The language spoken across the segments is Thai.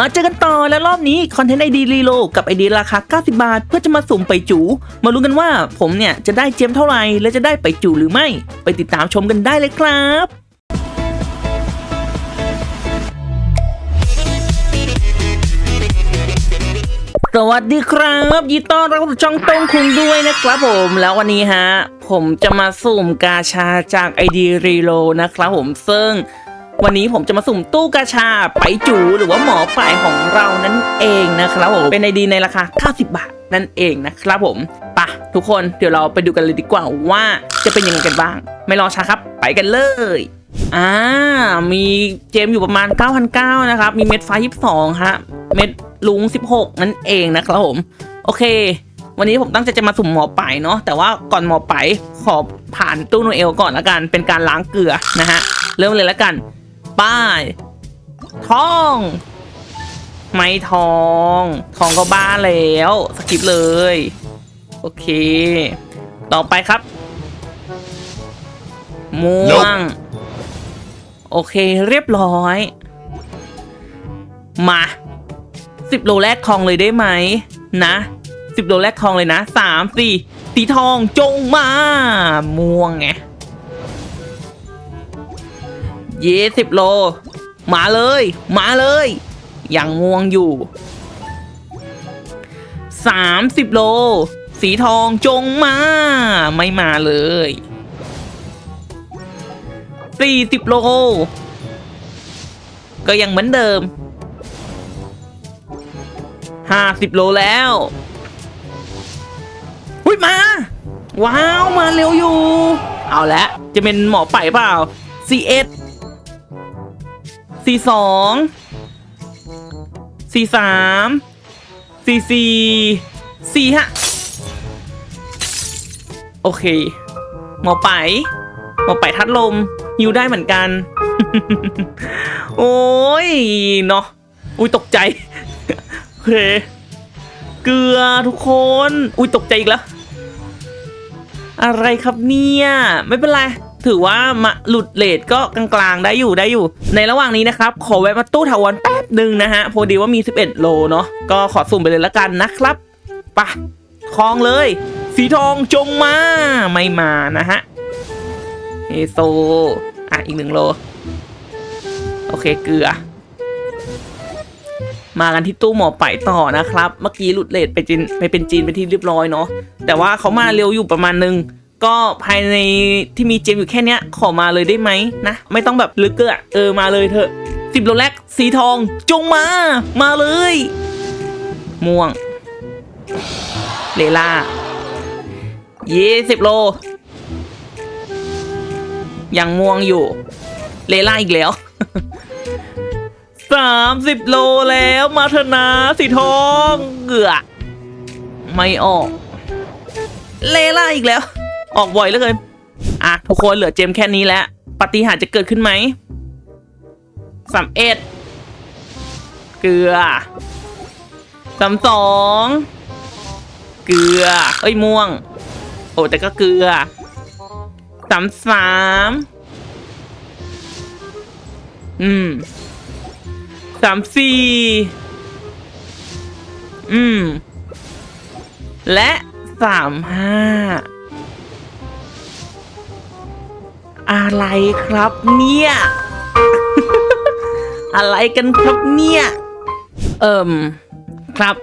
มาเจอกันต่อแล้วรอบนี้คอนเทนต์ไอดีรีโลกับไอดีราคา 90 บาท เพื่อจะมาสุ่มไปจู มาลุ้นกันว่าผมเนี่ยจะได้เจมเท่าไหร่และจะได้ไปจูหรือไม่ ไปติดตามชมกันได้เลยครับสวัสดีครับยินดีต้อนรับช่องตรงคุงด้วยนะครับผมแล้ววันนี้ฮะ ผมจะมาสุ่มกาชาจาก ID Reload นะครับผมซึ่ง วันนี้ผมจะมาสุ่มตู้กาชาไปจูหรือว่าหมอป่ายของเรานั่นเองนะครับผมเป็นไอดีในราคา 90 บาทนั่นเองนะครับผมปะทุกคนเดี๋ยวเราไปดูกันเลยดีกว่าว่าจะเป็นยังไงกันบ้าง ไม่รอช้าครับ ไปกันเลยอ่ามีเจมอยู่ประมาณ 9,900นะครับ มีเม็ดไฟ22ฮะเม็ดลุง 16 นั่นเองนะครับผม โอเค วันนี้ผมตั้งใจจะมาสุ่มหมอไปเนาะแต่ว่าก่อนหมอไปขอผ่านตู้โนเอลก่อนละกัน เป็นการล้างเกลือนะฮะ เริ่มเลยละกัน ป้ายทอง ไม่ทอง ทองก็บ้าแล้วสกิปเลย โอเค ต่อไปครับ ม่วง โอเคเรียบร้อย มาสิบโลแรกทองเลยได้ไหม นะสิบโลแรกทองเลยนะสามสี่สีทองจงมา ม่วงไง ยี่สิบโล มาเลย มาเลยยังง่วงอยู่สามสิบโล สีทองจงมา ไม่มาเลยสี่สิบโล ก็ยังเหมือนเดิมห้าสิบโลแล้วอุ้ยมา ว้าว มาเร็วอยู่ เอาละจะเป็นหมอไปเปล่า C1 สี่สองสี่สามสี่สี่สี่ฮะโอเค หมอไป หมอไปทัดลมฮิวได้เหมือนกัน โอ้ยเนาะอุ้ยตกใจโอเคเกลือทุกคน อุ้ยตกใจอีกแล้ว อะไรครับเนี่ย ไม่เป็นไร ถือว่ามาหลุดเลทก็กลางๆได้อยู่ได้อยู่ ในระหว่างนี้นะครับ ขอแวะมาตู้ถาวรแป๊บหนึ่งนะฮะพอดีว่ามี 11 โลเนาะก็ขอสุ่มไปเลยละกันนะครับปะคลองเลย สีทองจงมาไม่มานะฮะเฮโซอะอีกหนึ่งโล โอเคเกลือ มากันที่ตู้หมอไปต่อนะครับ เมื่อกี้หลุดเลทไปจีนไปเป็นจีนไปที่เรียบร้อยเนาะแต่ว่าเขามาเร็วอยู่ประมาณนึง ก็ภายในที่มีเจมอยู่แค่เนี้ย ขอมาเลยได้ไหมนะ ไม่ต้องแบบลึกเกอะเออมาเลยเถอะสิบโลแรกสีทองจงมา มาเลย ม่วง เลล่ายี่สิบโล ยังม่วงอยู่ เลล่าอีกแล้วสามสิบโลแล้วมาเถอะนะสีทองเกือไม่ออก เลล่าอีกแล้ว ออกบ่อยเหลือเกินอะทุกคนเหลือเจมแค่นี้แล้วปฏิหารจะเกิดขึ้นไหมสามเอ็ดเกลือสามสองเกลือ เอ้ยม่วง โอ้แต่ก็เกลือสามสามอืมสามสี่อืม และสามห้า อะไรครับเนี่ย อะไรกันครับเนี่ย เอิ่ม ครับ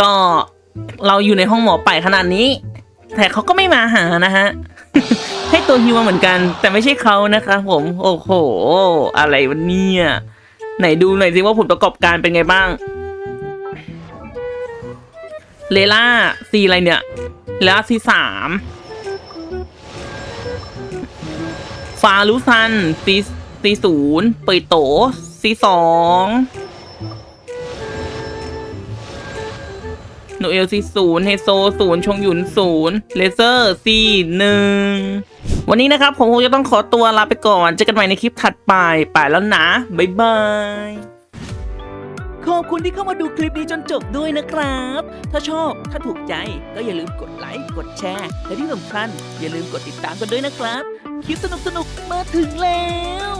ก็เราอยู่ในห้องหมอไปขนาดนี้ แต่เขาก็ไม่มาหานะฮะ ให้ตัวฮิวมาเหมือนกัน แต่ไม่ใช่เขานะครับผม โอ้โห อะไรวะเนี่ย ไหนดูหน่อยสิว่าผลประกอบการเป็นไงบ้าง เลล่าซีอะไรเนี่ยเลล่าซีสาม ฟาลุซันซีซีศูนย์เปยโตซีสองโนเอลซีศูนย์เฮโซศูนย์ชงหยุนศูนย์เลเซอร์ซีหนึ่งวันนี้นะครับ ผมคงจะต้องขอตัวลาไปก่อน เจอกันใหม่ในคลิปถัดไป ไปแล้วนะ บ๊ายบายขอบคุณที่เข้ามาดูคลิปนี้จนจบด้วยนะครับ ถ้าชอบ ถ้าถูกใจ ก็อย่าลืมกดไลค์ กดแชร์ และที่สำคัญอย่าลืมกดติดตามกันด้วยนะครับ คลิปสนุกๆ มาถึงแล้ว